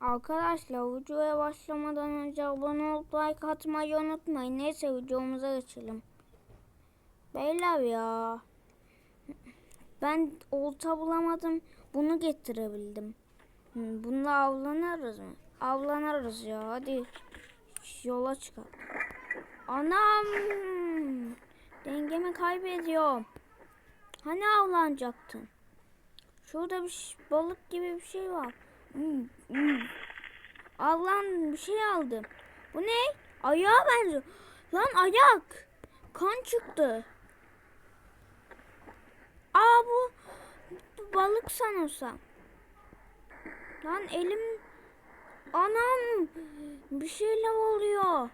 Arkadaşlar videoya başlamadan önce abone olup like atmayı unutmayın. Neyse videomuza geçelim. Beyler ya. Ben olta bulamadım. Bunu getirebildim. Hı, Bununla avlanırız mı? Avlanırız ya. Hadi yola çıkalım. Anam! Dengemi kaybediyorum. Hani avlanacaktın? Şurada bir balık gibi bir şey var. Allah'ım bir şey aldım. Bu ne? Ayağa benziyor. Lan ayak. Kan çıktı. Aa bu, bu balık sanırsam. Lan elim anam bir şeyler oluyor.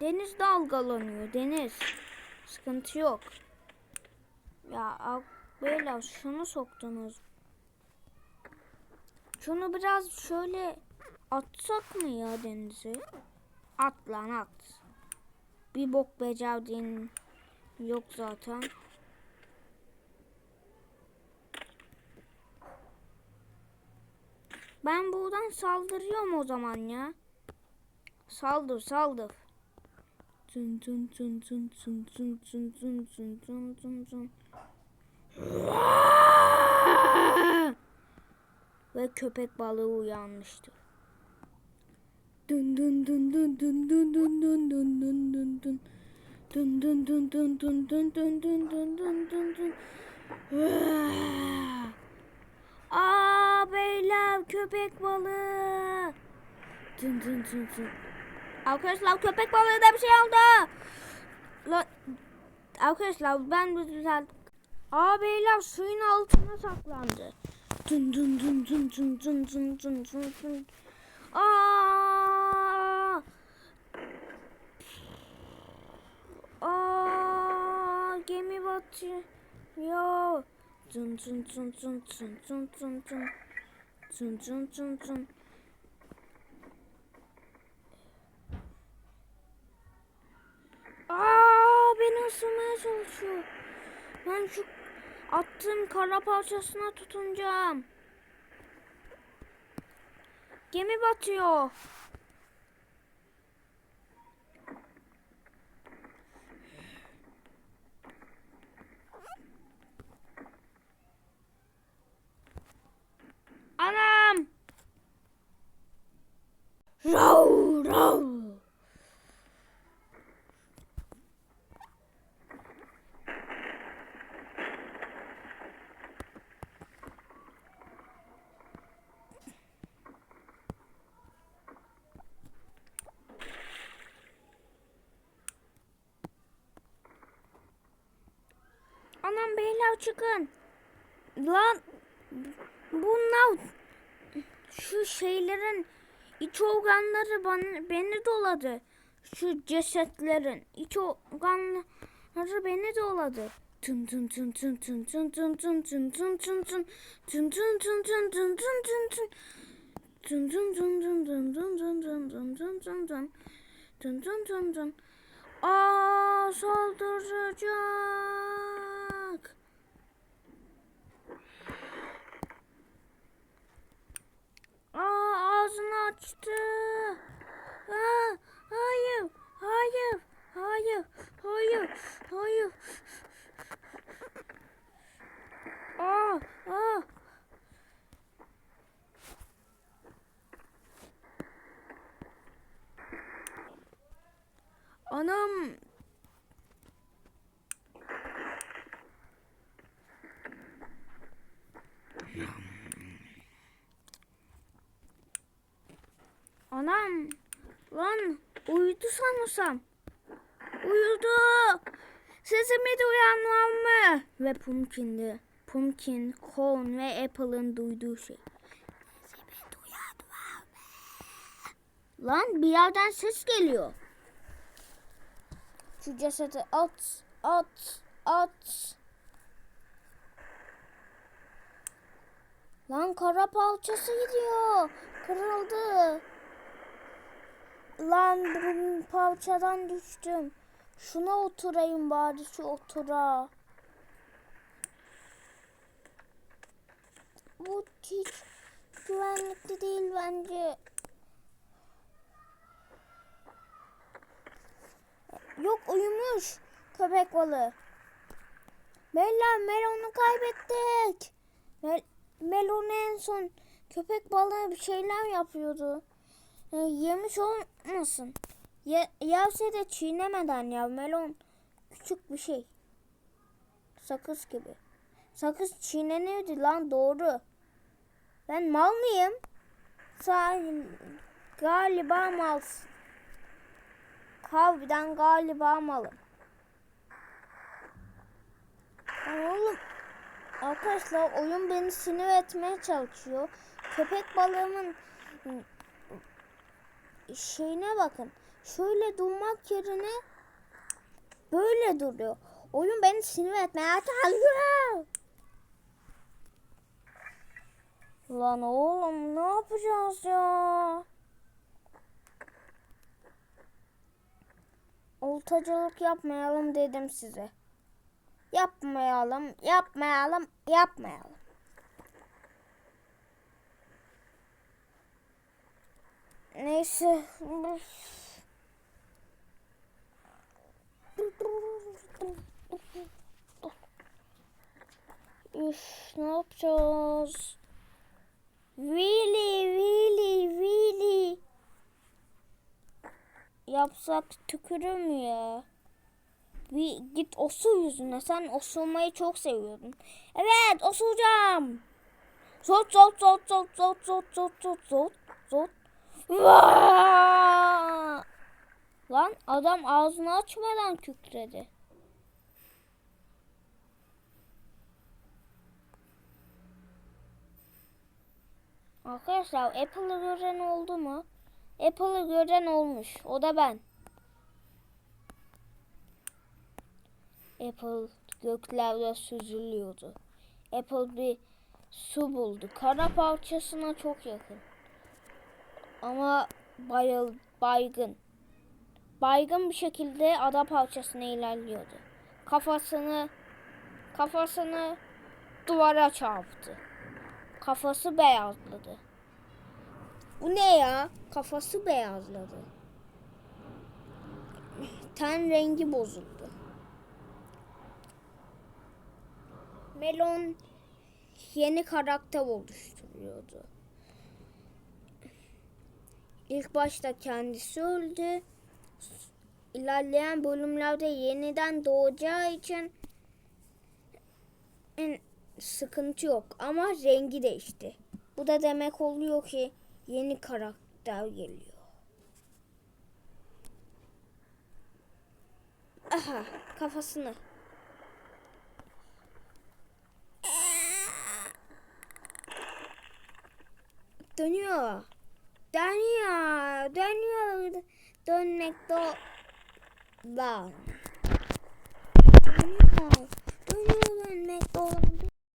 Deniz dalgalanıyor deniz. Sıkıntı yok. Ya böyle şunu soktunuz. Şunu biraz şöyle atsak mı ya denize? At lan at. Bir bok becerdiğin yok zaten. Ben buradan saldırıyorum o zaman ya. Saldır saldır. Tın tın tın tın tın tın tın tın tın tın tın tın. Ve köpek balığı uyanmıştı. Dın dın dın dın dın dın dın dın dın dın dın dın. Dın dın dın dın dın dın dın dın dın dın dın dın. Aa beyler köpek balığı. Dın dın dın dın. Arkadaşlar köpek balığına bir şey oldu. Lan, arkadaşlar ben bu güzel. Aa beyler suyun altına saklandı. Dın dın dın dın dın dın dın dın dın dın. Aa! Aa! Gemi batıyor. Dın dın dın dın dın dın dın dın. Dın dın dın dın. Aa! Beni ısırmaya çalışıyor. Ben şu attığım kara parçasına tutunacağım. Gemi batıyor. Beyler çıkın. Lan bunlar şu şeylerin iç organları bana, beni doladı. Şu cesetlerin iç organları beni doladı. Tın tın tın tın tın tın tın tın tın tın tın tın tın tın tın tın tın tın tın tın Tın tın tın tın tın tın tın tın tın tın tın tın. Tın tın tın tın. Aa saldıracak. Aa ağzını açtı. Aa, hayır, hayır, hayır, hayır, hayır. Aa, aa. Anam. Anam. Lan uyudu sanırsam. Uyudu. Sesimi duyan var mı? Ve Pumpkin'di. Pumpkin, Corn ve Apple'ın duyduğu şey. Sesimi duyan var mı? Lan bir yerden ses geliyor. Şu cesedi at, at, at. Lan kara parçası gidiyor. Kırıldı. Lan bu parçadan düştüm. Şuna oturayım bari şu otura. Bu hiç güvenlikli değil bence. Ölmüş köpek balığı. Bella Melon'u kaybettik. Mel Melon en son köpek balığı bir şeyler yapıyordu. E, yemiş olmasın. Ye yerse de çiğnemeden ya. Melon küçük bir şey. Sakız gibi. Sakız çiğneniyordu lan doğru. Ben mal mıyım? Sahi galiba malsın. Harbiden galiba malım. Oğlum arkadaşlar oyun beni sinir etmeye çalışıyor. Köpek balığımın şeyine bakın. Şöyle durmak yerine böyle duruyor. Oyun beni sinir etmeye çalışıyor. Lan oğlum ne yapacağız ya? Oltacılık yapmayalım dedim size. Yapmayalım, yapmayalım, yapmayalım. Neyse. Üf, ne yapacağız? Willy, Yapsak tükürür mü ya? Bir git osu yüzüne. Sen osurmayı çok seviyordun. Evet osuracağım. Zot zot zot zot zot zot zot zot zot zot. Lan adam ağzını açmadan kükredi. Arkadaşlar Apple'ı gören oldu mu? Apple'ı gören olmuş. O da ben. Apple göklerde süzülüyordu. Apple bir su buldu. Kara parçasına çok yakın. Ama bayıl, baygın. Baygın bir şekilde ada parçasına ilerliyordu. Kafasını kafasını duvara çarptı. Kafası beyazladı. Bu ne ya? Kafası beyazladı. Ten rengi bozuldu. Melon yeni karakter oluşturuyordu. İlk başta kendisi öldü. İlerleyen bölümlerde yeniden doğacağı için sıkıntı yok ama rengi değişti. Bu da demek oluyor ki yeni karakter geliyor. Aha kafasını. Dönüyor. Dönüyor. Dönüyor. Dönmek do... Lan. Dönüyor. Dönüyor dönmek dolandı.